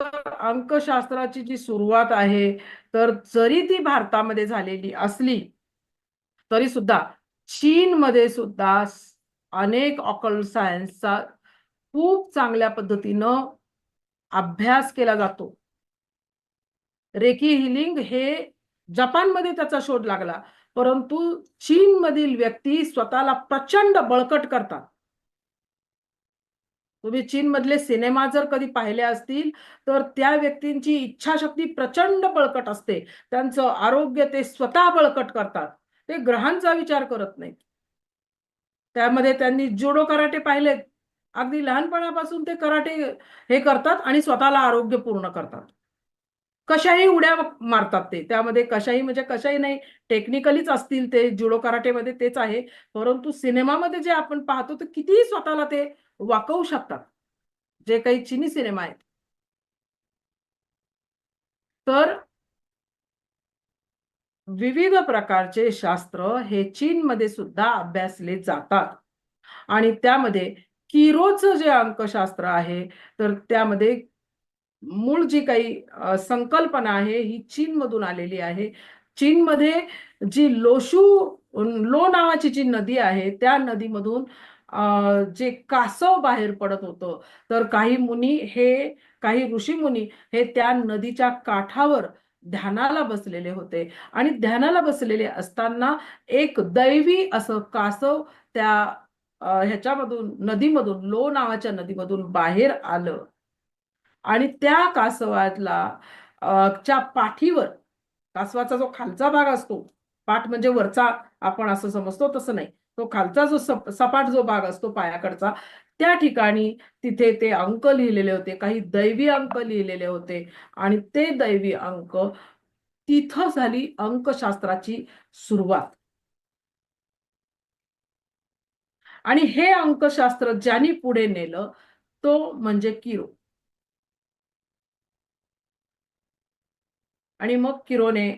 अंकशास्त्राची जी सुरुवात आहे तर जरी ती भारतामध्ये झालेली असली तरी सुद्धा चीनमध्ये सुद्धा अनेक ऑकल सायन्सचा खूप चांगल्या पद्धतीनं अभ्यास केला जातो. रेकी हिलिंग हे जपानमध्ये त्याचा शोध लागला परंतु चीनमधील व्यक्ती स्वतःला प्रचंड बळकट करतात. तुम्ही चीन मधले सिनेमा जर कधी पाहिले असतील तर त्या व्यक्तींची इच्छाशक्ती प्रचंड बळकट असते. त्यांचं आरोग्य ते स्वतः बळकट करतात. ते ग्रहांचा विचार करत नाहीत. त्यामध्ये त्यांनी जुडो कराटे पाहिलेत अगदी लहानपणापासून ते कराटे हे करतात आणि स्वतःला आरोग्य पूर्ण करतात. कशाही उड्या मारतात ते. त्यामध्ये कशाही म्हणजे कशाही नाही टेक्निकलीच असतील ते. जुडो कराटेमध्ये तेच आहे. परंतु सिनेमामध्ये जे आपण पाहतो तर कितीही स्वतःला ते वाकवू शकतात. जे काही चिनी सिनेमा आहेत. तर विविध प्रकारचे शास्त्र हे चीनमध्ये सुद्धा अभ्यासले जातात. आणि त्यामध्ये किरोचं जे अंकशास्त्र आहे तर त्यामध्ये मूळ जी काही संकल्पना आहे ही चीनमधून आलेली आहे. चीनमध्ये जी लोशू लो नावाची जी नदी आहे त्या नदीमधून जे कासव बाहेर पडत होतं. तर काही मुनी हे काही ऋषी मुनी हे त्या नदीच्या काठावर ध्यानाला बसलेले होते. आणि ध्यानाला बसलेले असताना एक दैवी असं कासव त्या ह्याच्यामधून नदीमधून लो नावाच्या नदीमधून बाहेर आलं. आणि त्या कासवातला च्या पाठीवर कासवाचा जो खालचा भाग असतो पाठ म्हणजे वरचा आपण असं समजतो तसं नाही. तो खालचा जो सपाट जो भाग असतो पायाकडचा त्या ठिकाणी तिथे ते अंक लिहिलेले होते. काही दैवी अंक लिहिलेले होते. आणि ते दैवी अंक तिथं झाली अंकशास्त्राची सुरुवात. आणि हे अंकशास्त्र ज्यांनी पुढे नेलं तो म्हणजे किरो. आणि मग किरोने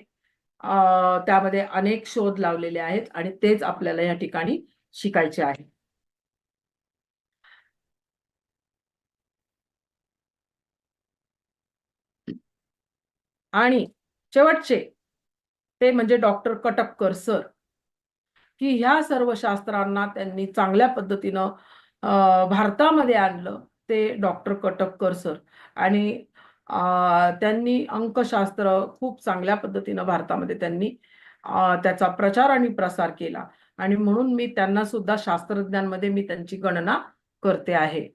त्यामध्ये अनेक शोध लावलेले आहेत आणि तेच आपल्याला या ठिकाणी शिकायचे आहे. आणि शेवटचे ते म्हणजे डॉक्टर कटपकर सर की ह्या सर्व शास्त्रांना त्यांनी चांगल्या पद्धतीनं भारतामध्ये आणलं ते डॉक्टर कटपकर सर. आणि त्यांनी अंकशास्त्र खूप चांगल्या पद्धतीनं भारतामध्ये त्यांनी त्याचा प्रचार आणि प्रसार केला. आणि म्हणून मी त्यांना सुद्धा शास्त्रज्ञांमध्ये मी त्यांची गणना करते आहे.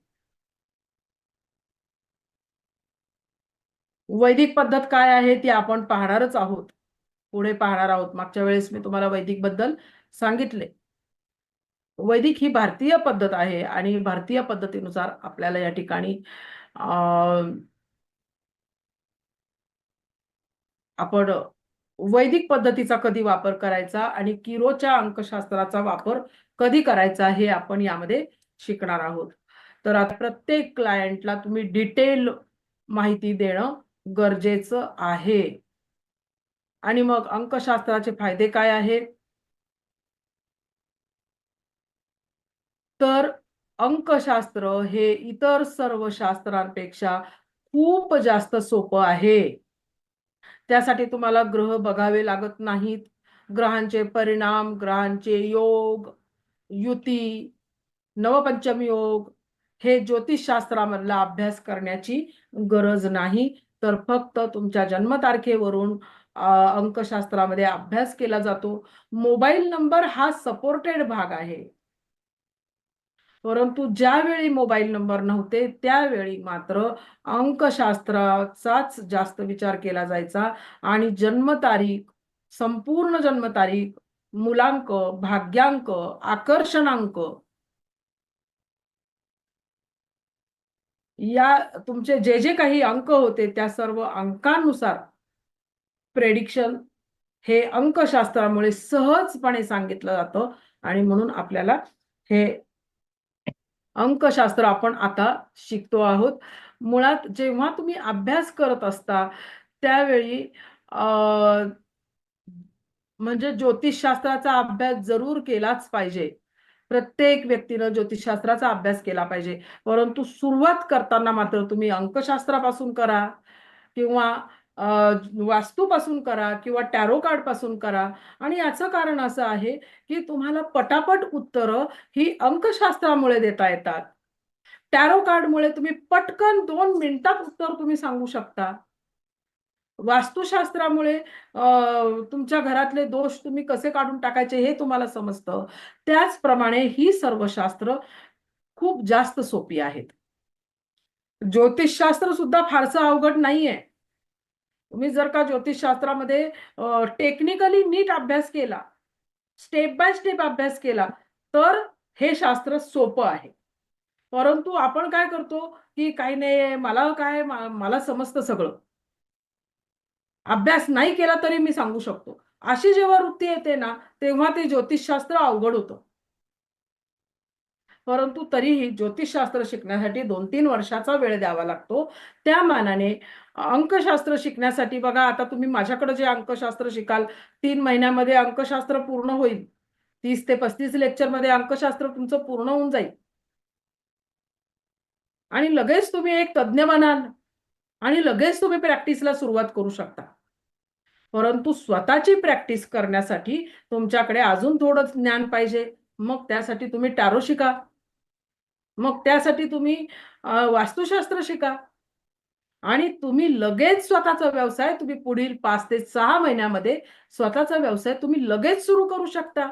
वैदिक पद्धत काय आहे ती आपण पाहणारच आहोत. पुढे पाहणार आहोत. मागच्या वेळेस मी तुम्हाला वैदिकबद्दल सांगितले. वैदिक ही भारतीय पद्धत आहे आणि भारतीय पद्धतीनुसार आपल्याला या ठिकाणी आपण वैदिक पद्धतीचा कधी वापर करायचा आणि किरोच्या अंकशास्त्राचा वापर कधी करायचा हे आपण यामध्ये शिकणार आहोत. तर आता प्रत्येक क्लायंटला तुम्ही डिटेल माहिती देणं गरजेचं आहे. आणि मग अंकशास्त्राचे फायदे काय आहेत? तर अंकशास्त्र हे इतर सर्व शास्त्रांपेक्षा खूप जास्त सोपं आहे. त्यासाठी तुम्हाला ग्रह बघावे लागत नाहीत. ग्रहांचे परिणाम ग्रहांचे योग युती नवपंचम योग हे ज्योतिषशास्त्रामधला अभ्यास करण्याची गरज नाही. तर फक्त तुमच्या जन्मतारखेवरून अंकशास्त्रामध्ये अभ्यास केला जातो. मोबाईल नंबर हा सपोर्टेड भाग आहे. परंतु ज्यावेळी मोबाईल नंबर नव्हते त्यावेळी मात्र अंकशास्त्राचाच जास्त विचार केला जायचा आणि जन्मतारीख संपूर्ण जन्मतारीख मुलांक भाग्यांक आकर्षणांक या तुमचे जे जे काही अंक होते त्या सर्व अंकानुसार प्रेडिक्शन हे अंकशास्त्रामुळे सहजपणे सांगितलं जातं आणि म्हणून आपल्याला हे अंकशास्त्र आपण आता शिकतो आहोत. मुळात जेव्हा तुम्ही अभ्यास करत असता त्यावेळी म्हणजे ज्योतिषशास्त्राचा अभ्यास जरूर केलाच पाहिजे. प्रत्येक व्यक्तीनं ज्योतिषशास्त्राचा अभ्यास केला पाहिजे. परंतु सुरुवात करताना मात्र तुम्ही अंकशास्त्रापासून करा किंवा वास्तूपासून करा किंवा टॅरो कार्डपासून करा. आणि याचं कारण असं आहे की तुम्हाला पटापट उत्तरं ही अंकशास्त्रामुळे देता येतात. टॅरो कार्डमुळे तुम्ही पटकन दोन मिनिटात उत्तर तुम्ही सांगू शकता. वास्तुशास्त्रामुळे तुमच्या घरातले दोष तुम्ही कसे काढून टाकायचे हे तुम्हाला समजतं. त्याचप्रमाणे ही सर्व शास्त्र खूप जास्त सोपी आहेत. ज्योतिषशास्त्र सुद्धा फारसं अवघड नाहीये. तुम्ही जर का ज्योतिषशास्त्रामध्ये टेक्निकली नीट अभ्यास केला स्टेप बाय स्टेप अभ्यास केला तर हे शास्त्र सोपं आहे. परंतु आपण काय करतो की काही नाही मला काय मला समजतं सगळं. अभ्यास नाही केला तरी मी सांगू शकतो. अशी जेव्हा वृत्ती येते ना तेव्हा ते ज्योतिषशास्त्र अवघड होतं. परंतु तरीही ज्योतिषशास्त्र शिकण्यासाठी दोन तीन वर्षाचा वेळ द्यावा लागतो. त्या मानाने अंकशास्त्र शिकण्यासाठी बघा आता तुम्ही माझ्याकडे जे अंकशास्त्र शिकाल तीन महिन्यामध्ये अंकशास्त्र पूर्ण होईल. तीस ते पस्तीस लेक्चरमध्ये अंकशास्त्र तुमचं पूर्ण होऊन जाईल. आणि लगेच तुम्ही एक तज्ज्ञ बनाल. आणि लगेच तुम्ही प्रॅक्टिसला सुरुवात करू शकता. परंतु स्वतःची प्रॅक्टिस करण्यासाठी तुमच्याकडे अजून थोडं ज्ञान पाहिजे. मग त्यासाठी तुम्ही टॅरो शिका. मग त्यासाठी तुम्ही वास्तुशास्त्र शिका. आणि तुम्ही लगेच स्वतःचा व्यवसाय तुम्ही पुढील पाच ते सहा महिन्यामध्ये स्वतःचा व्यवसाय तुम्ही लगेच सुरू करू शकता.